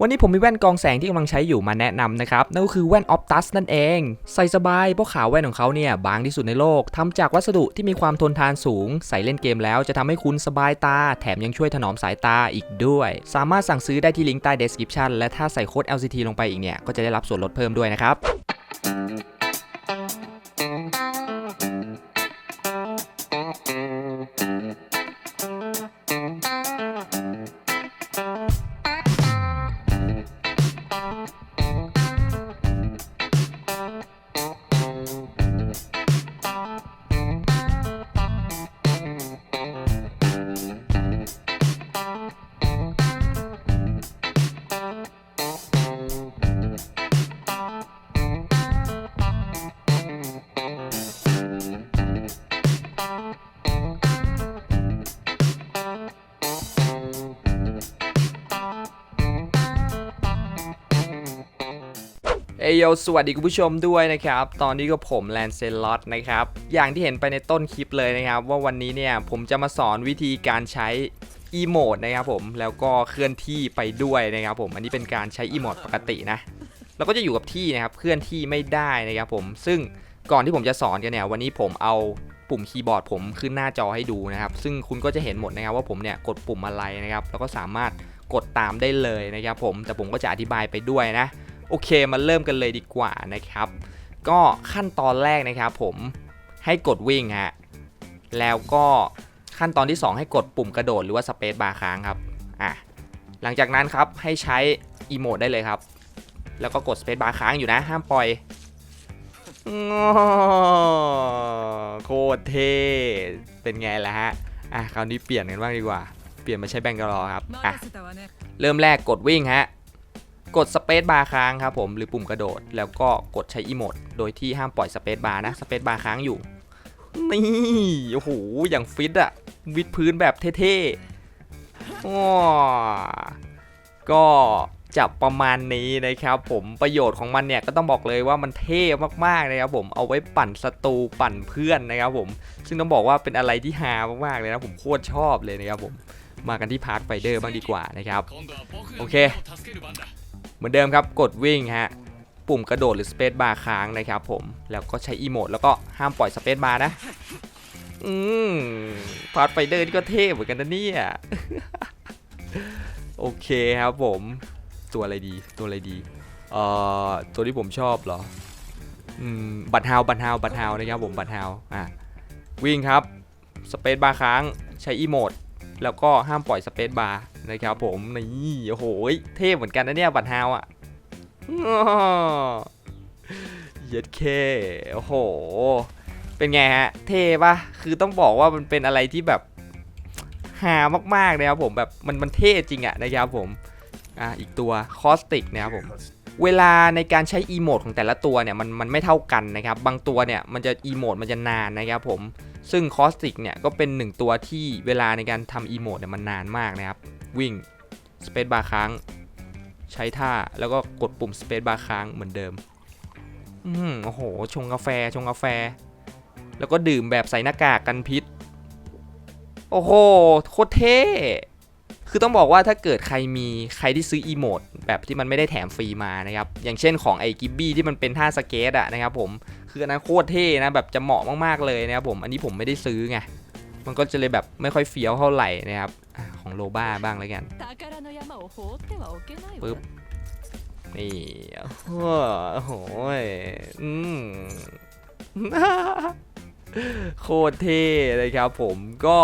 วันนี้ผมมีแว่นกองแสงที่กำลังใช้อยู่มาแนะนำนะครับ นั่นก็คือแว่น Optus นั่นเอง ใส่สบายเพราะขาวแว่นของเขาเนี่ย บางที่สุดในโลกทำจากวัสดุที่มีความทนทานสูง ใส่เล่นเกมแล้วจะทำให้คุณสบายตา แถมยังช่วยถนอมสายตาอีกด้วย สามารถสั่งซื้อได้ที่ลิงก์ใต้ description และถ้าใส่โค้ด LCT ลงไปอีกเนี่ย ก็จะได้รับส่วนลดเพิ่มด้วยนะครับ โยสวัสดีคุณผู้ชมด้วยนะครับ ตอนนี้ก็ผมแลนเซลอตนะครับ อย่างที่เห็นไปในต้นคลิปเลยนะครับ ว่าวันนี้เนี่ยผมจะมาสอนวิธีการใช้อีโมดนะครับผม แล้วก็เคลื่อนที่ไปด้วยนะครับผม อันนี้เป็นการใช้อีโมดปกตินะ เราก็จะอยู่กับที่นะครับ เคลื่อนที่ไม่ได้นะครับผม ซึ่งก่อนที่ผมจะสอนกันเนี่ยวันนี้ผมเอาปุ่มคีย์บอร์ดผมขึ้นหน้าจอให้ดูนะครับ ซึ่งคุณก็จะเห็นหมดนะครับว่าผมเนี่ยกดปุ่มอะไรนะครับ แล้วก็สามารถกดตามได้เลยนะครับผม แต่ผมก็จะอธิบายไปด้วยนะ โอเคมาเริ่มกันเลยดีกว่านะครับ ก็ขั้นตอนแรกนะครับผมให้กดวิ่งฮะแล้วก็ขั้นตอนที่ 2 ให้กดปุ่มกระโดดหรือว่าสเปซบาร์ค้างครับอะหลังจากนั้นครับให้ใช้อีโมดได้เลยครับ แล้วก็กดสเปซบาร์ค้างอยู่นะ ห้ามปล่อยโคตรเท่เป็นไงล่ะฮะอะคราวนี้เปลี่ยนกันบ้างดีกว่า เปลี่ยนมาใช้แบงกะลอครับอะเริ่มแรกกดวิ่งฮะ กดสเปซบาร์ค้างครับผมหรือปุ่มกระโดด แล้วก็กดใช้อีโมดโดยที่ห้ามปล่อยสเปซบาร์นะสเปซบาร์ค้างอยู่ นี่โอ้โหอย่างฟิตอะวิดพื้นแบบเท่ๆอ้อก็จะประมาณนี้นะครับผมประโยชน์ของมันเนี่ยก็ต้องบอกเลยว่ามันเท่มากๆนะครับผมเอาไว้ปั่นศัตรูปั่นเพื่อนนะครับผม ซึ่งต้องบอกว่าเป็นอะไรที่ฮามากๆเลยนะผมโคตรชอบเลยนะครับผมมากันที่พาร์ทไฟเดอร์บ้างดีกว่านะครับ โอเค มือนเดิมครับกดวิ่งฮะปุ่มกระโดดหรือสเปซบาร์ค้างนะครับผมแล้วก็ใช้อีโมดแล้วก็ห้ามปล่อยสเปซบาร์นะ อืมพาร์ทไฟเดอร์นี่ก็เท่เหมือนกันนะเนี่ย โอเคครับผม ตัวอะไรดีตัวอะไรดีเอ่อตัวที่ผมชอบเหรออืมบัตฮาวบัตฮาวบัตฮาวนะครับผมบัตฮาวอะวิ่งครับสเปซบาร์ค้างใช้อีโมด แล้วก็ห้ามปล่อยสเปซบาร์นะครับผมนี่โอ้โหเท่เหมือนกันนะเนี่ยบัตฮาวอะเย็ดเคโอ้โห เป็นไงฮะ เท่ปะคือต้องบอกว่ามันเป็นอะไรที่แบบหามากๆเลยครับผมแบบมันมันเท่จริงอะนะครับผมอะอีกตัวคอสติกนะครับผมเวลาในการใช้อีโมดของแต่ละตัวเนี่ยมันมันไม่เท่ากันนะครับ บางตัวเนี่ยมันจะอีโมดมันจะนานนะครับผม ซึ่งคอสติกเนี่ยก็เป็นหนึ่งตัวที่เวลาในการทำอีโมดเนี่ยมันนานมากนะครับ วิ่งสเปซบาร์ค้าง ใช้ท่าแล้วก็กดปุ่มสเปซบาร์ค้างเหมือนเดิม อืมโอ้โห ชงกาแฟชงกาแฟ แล้วก็ดื่มแบบใส่หน้ากากกันพิษ โอ้โห โคตรเท่คือต้องบอกว่าถ้าเกิดใครมีใครที่ซื้ออีโมดแบบที่มันไม่ได้แถมฟรีมานะครับ อย่างเช่นของไอ้กิบบี้ที่มันเป็นท่าสเกตอะนะครับผม คืออันนั้นโคตรเท่นะแบบจะเหมาะมากๆเลยนะครับผมอันนี้ผมไม่ได้ซื้อไงมันก็จะเลยแบบไม่ค่อยเฟี้ยวเท่าไหร่นะครับของโลบ้าบ้างแล้วกันปึ๊บนี่โอ้โหอืมโคตรเท่เลยครับผมก็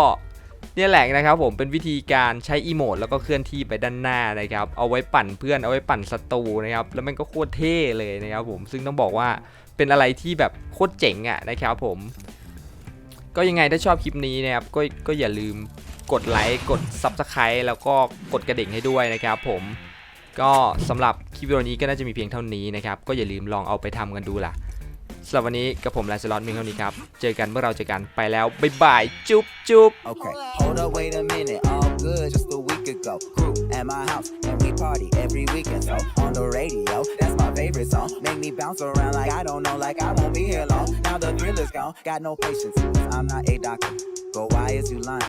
เนี่ยแหละนะครับผมเป็นวิธีการใช้อีโมดแล้วก็เคลื่อนที่ไปด้านหน้านะครับเอาไว้ปั่นเพื่อนเอาไว้ปั่นศัตรูนะครับแล้วมันก็โคตรเท่เลยนะครับผมซึ่งต้องบอกว่าเป็นอะไรที่แบบโคตรเจ๋งอะนะครับผม ก็ยังไงถ้าชอบคลิปนี้นะครับก็ก็อย่าลืมกดไลค์กด Subscribe แล้วก็กดกระดิ่งให้ด้วยนะครับผมก็สำหรับคลิปวิดีโอนี้ก็น่าจะมีเพียงเท่านี้นะครับก็อย่าลืมลองเอาไปทำกันดูล่ะ สำหรับวันนี้กับผมแลนสลอตมีเท่านี้ครับ เจอกันเมื่อเราเจอกันไปแล้ว บ๊ายบาย จุ๊บจุ๊บ Okay, hold up, wait a minute. All good just a week ago. Crew at my house, and we party every weekend. So on the radio, that's my favorite song. Make me bounce around like I don't know, like I won't be here long. Now the thrill is gone, got no patience. I'm not a doctor. Go, why is you lying?